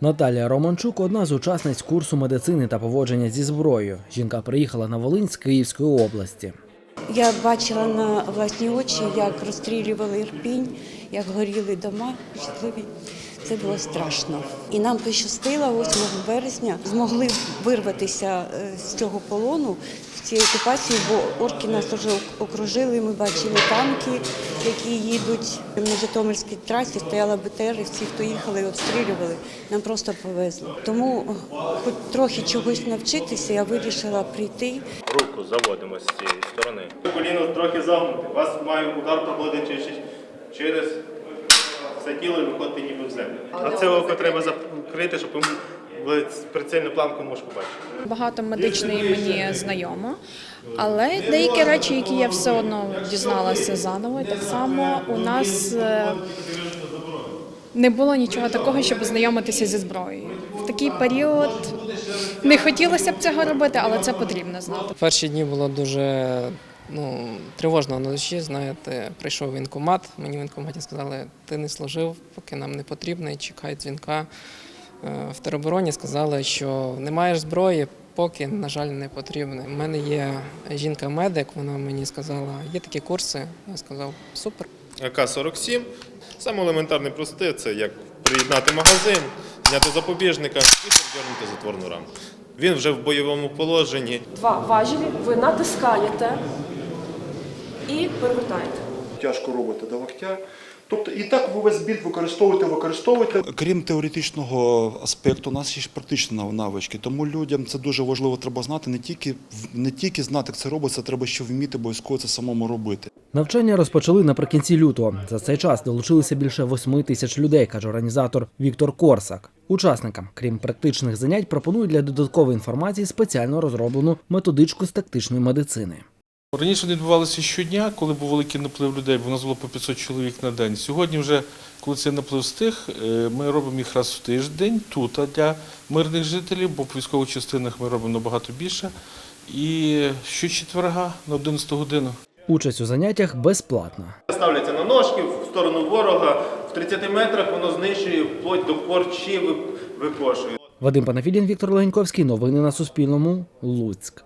Наталія Романчук одна з учасниць курсу медицини та поводження зі зброєю. Жінка приїхала на Волинь з Київської області. Я бачила на власні очі, як розстрілювали Ірпінь, як горіли дома житлові. Це було страшно. І нам пощастило 8 березня змогли вирватися е, з цього полону, з цієї окупації, бо орки нас вже окружили. Ми бачили танки, які їдуть на Житомирській трасі. Стояла БТР, і всі, хто їхали, обстрілювали. Нам просто повезло. Тому, хоч трохи чогось навчитися, я вирішила прийти. Руку заводимо з цієї сторони. Коліно трохи загнуте. У вас має удар проходити через, все тіло і виходити ніби в землю. А це око треба закрити, щоб прицільну планку можеш побачити. Багато медичної мені знайомо, але деякі речі, які я все одно дізналася заново, і так само у нас е, не було нічого такого, щоб знайомитися зі зброєю. В такий період не хотілося б цього робити, але це потрібно знати. Перші дні було дуже ну, тривожно на душі. Знаєте, прийшов воєнкомат, мені в воєнкоматі сказали, ти не служив, поки нам не потрібно, і чекай дзвінка. Е, В теробороні сказали, що не маєш зброї, поки, на жаль, не потрібно. У мене є жінка-медик, вона мені сказала, є такі курси. Я сказав, супер. АК-47. Саме елементарне просте це як приєднати магазин, зняти запобіжника і піддернути затворну рамку. Він вже в бойовому положенні. Два важелі, ви натискаєте і перевертаєте. тяжко робите до локтя. Тобто і так ви весь біль використовуєте, використовуєте. Крім теоретичного аспекту, у нас є ж практичні навички. Тому людям це дуже важливо треба знати. Не тільки в- не тільки знати, як це робиться, треба ще вміти обов'язково це самому робити. Навчання розпочали наприкінці лютого. За цей час долучилися більше восьми тисяч людей, каже організатор Віктор Корсак. Учасникам, крім практичних занять, пропонують для додаткової інформації спеціально розроблену методичку з тактичної медицини. Раніше вони відбувалися щодня, коли був великий наплив людей, бо у нас було по 500 чоловік на день. Сьогодні, вже, коли цей наплив стих, е, ми робимо їх раз в тиждень тут а для мирних жителів, бо по військових частинах ми робимо набагато більше. І щочетверга на 11 годину. Участь у заняттях безплатна. Ставляться на ножки в сторону ворога, в 30 метрах воно знищує вплоть до корчі, ви- викошує. Вадим Панафідін, Віктор Легеньковський. Новини на Суспільному. Луцьк.